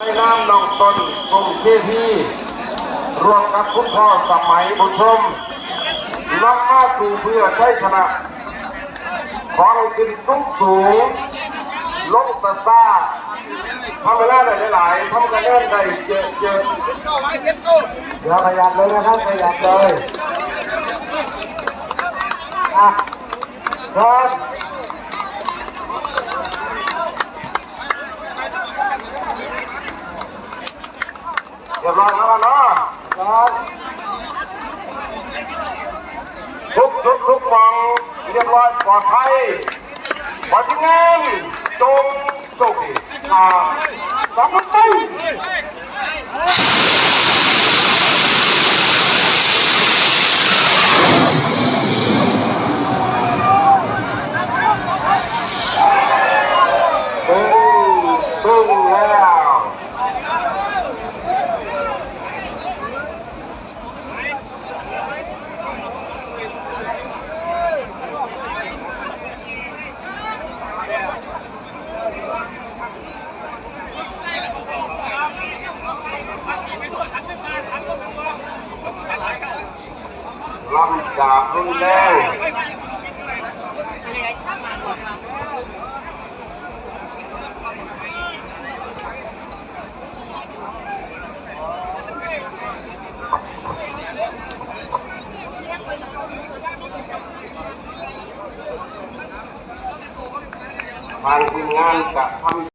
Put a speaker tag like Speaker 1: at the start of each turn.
Speaker 1: ในนามน้องตนกรุงเทพีรวมกับคุณพ่อสมัยบุญชมนำมาสู่เพื่อใช้ชนะขอให้ขึ้นสูงสูงลงตะตาทำเวลาได้หลายๆทำคะแนนได้เยอะเยอเดี๋ยวขยับเลยนะครับขยับเลยอะครับ เรียบร้อยแล้วเนาะครับ ทุกทุกทุกมองเรียบร้อยปลอดภัยขอทีมงานจงโชคดีอ่าสองคนไป ปึ้งปึ้งแล้ว ลำจากรุนแรงทางทีมงานจะทำ